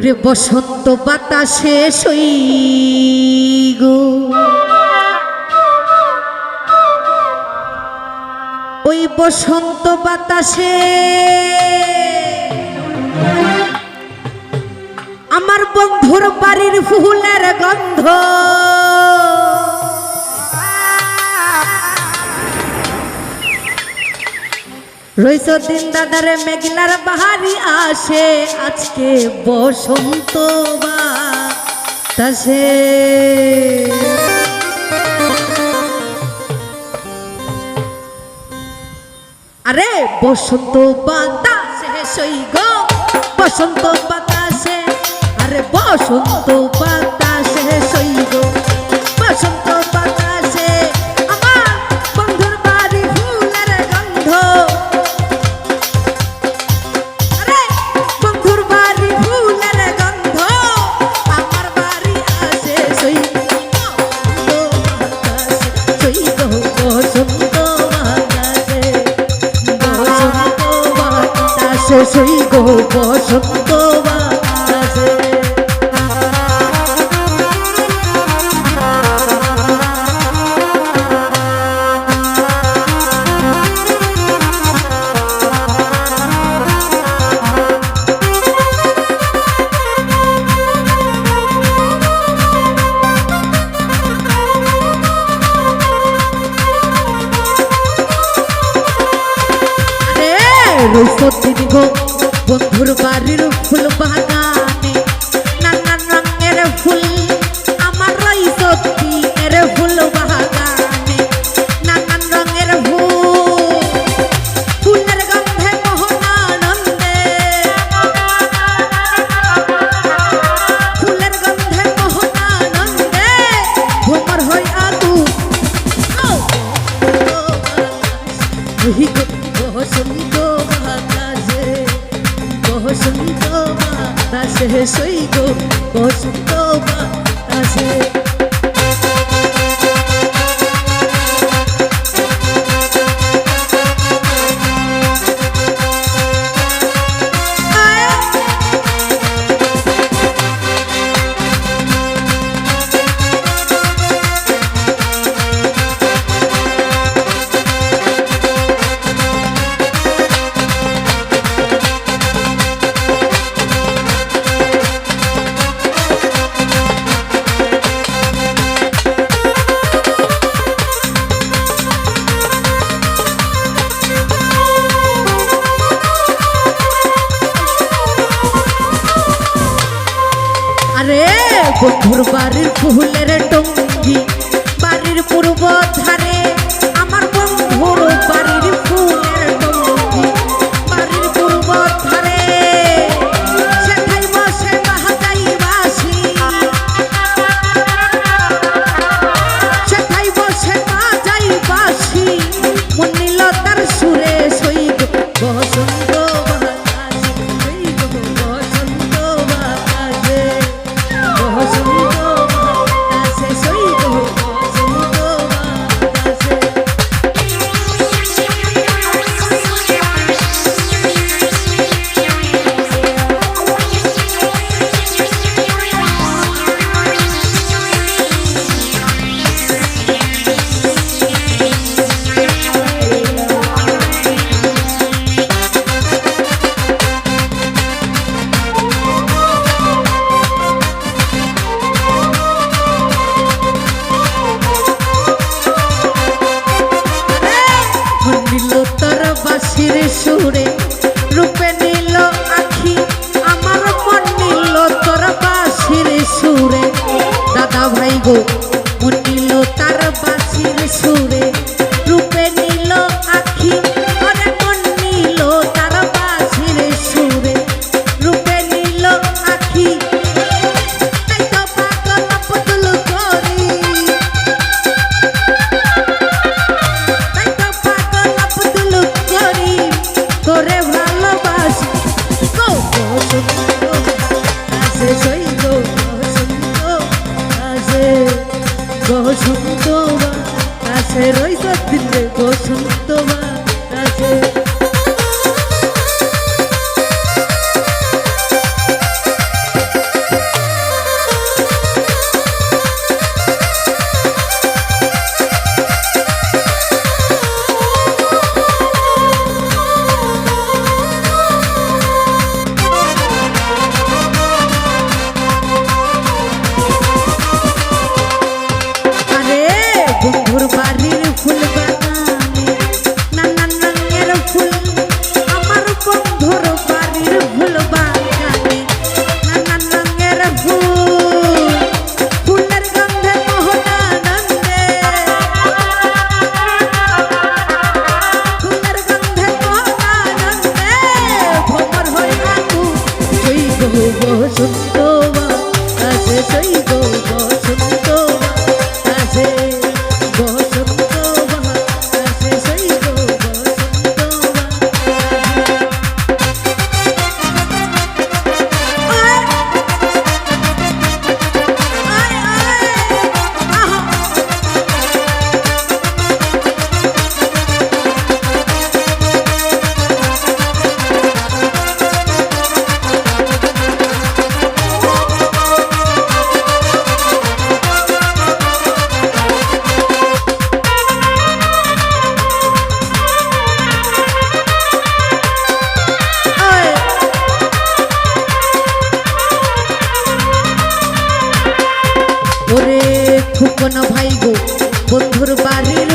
ওরে বসন্ত বাতাসে সই গো। ওই বসন্ত বাতাসে আমার বন্ধুর বাড়ির ফুলের গন্ধ রইস দিন দাদারে মেঘলার বাহারি আসে আজকে বসন্ত বাতাসে। আরে বসন্ত বাতাসে সই গো, বসন্ত বাতাসে। আরে বসন্ত বাতাসে রে রসদিন গো বন্ধুর বাড়ির ফুল বাগানে নানান রঙের ফুল আমার রই সত্যি এর ফুল বাগানে নানান রঙের ফুল ফুলের গন্ধে মোহনানন্দে ফুলের গন্ধে মোহনানন্দে ভ্রমর হই বসন্ত বাতাসে সই গো বসন্ত বাতাসে আরে বন্ধুর বাড়ির ফুলের টঙ্গি tango বাতাসে সইব ফুকন ভাই গো। বন্ধুর বাড়ির